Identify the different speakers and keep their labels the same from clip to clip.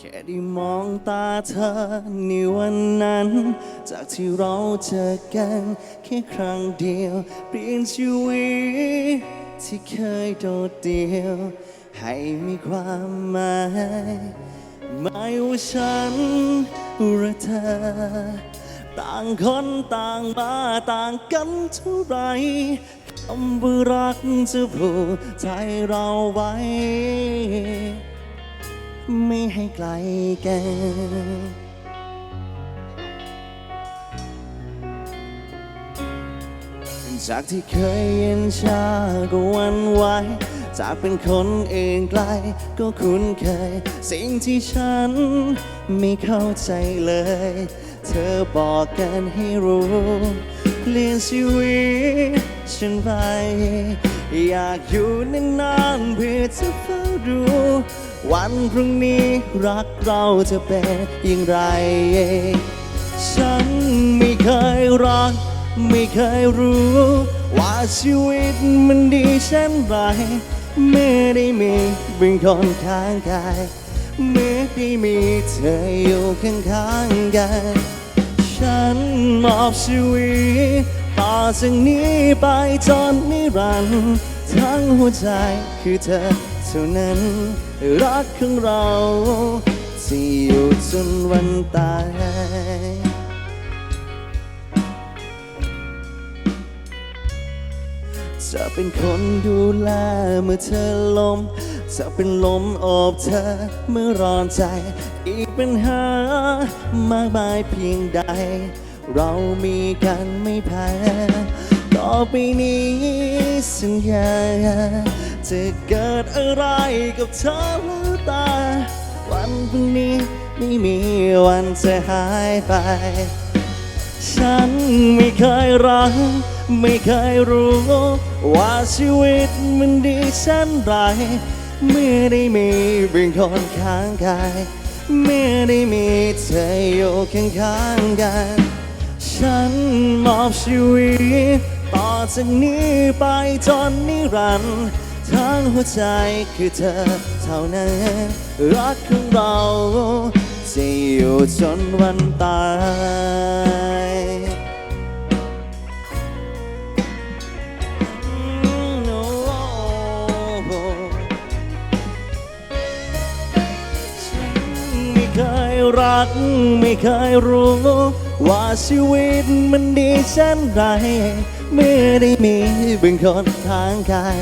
Speaker 1: ค่ได้มองตาเธอในวันนั้น จากที่เราเจอกันแค่ครั้งเดียว เปลี่ยนชีวิตที่เคยโดดเดี่ยว ให้มีความหมายไม่ว่าฉันหรือเธอ ต่างคนต่างมาต่างกันเท่าไหรคำว่ารักจะผูกใจเราไว้ ไม่ให้ไกลกันจากที่เคยเย็นชาก็วันไหวจากเป็นคนเองไกลก็คุ้นเคย สิ่งที่ฉันไม่เข้าใจเลย เธอบอกกันให้รู้เปลี่ยนชีวิตฉันไป อยากอยู่นานๆเพื่อจะเฝ้าดู วันพรุ่งนี้รักเราจะเป็นอย่างไร ฉันไม่เคยรัก ไม่เคยรู้ ว่าชีวิตมันดีเช่นไรไม่ได้มีเป็นคนข้างกายไม่ได้มีเธออยู่ข้างๆกัน ฉันมอบชีวิตต่อจากนี้ไปจนนิรันดร์ทั้งหัวใจคือเธอ ท่านั้น รักของเราที่อยู่จนวันตายจะเป็นคนดูแลเมื่อเธอล้มจะเป็นลมอบเธอเมื่อร้อนใจ อีกปัญหามากมายเพียงใด เรามีกันไม่แพ้ ไปนี้สัญญาจะเกิดอะไรกับเธอแล้วตา วันพรุ่งนี้ไม่มีวันจะหายไป ฉันไม่เคยรัก ไม่เคยรู้ ว่าชีวิตมันดีเช่นไร เมื่อได้มีเป็นคนข้างกายเมื่อได้มีเธออยู่ข้างๆกัน ฉันมอบชีวิต ต่อจากนี้ไปจนนิรันดร์ทั้งหัวใจคือเธอเท่านั้น รักของเราจะอยู่จนวันตายไม่เคยรักไม่เคยรู้ ว่าชีวิตมันดีเช่นไร เมื่อได้มีเป็นคนทางกาย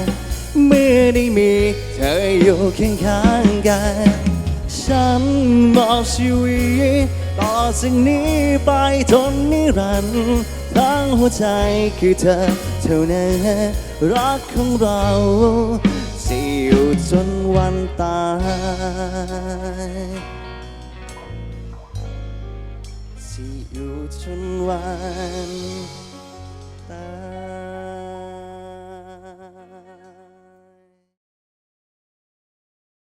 Speaker 1: เมื่อได้มีเธออยู่เคียงข้างกันฉันมอบชีวิตต่อจากนี้ไปจนนิรันดร์ทั้งหัวใจคือเธอเท่านั้นรักของเราจะอยู่จนวันตายที่อยู่จนวัน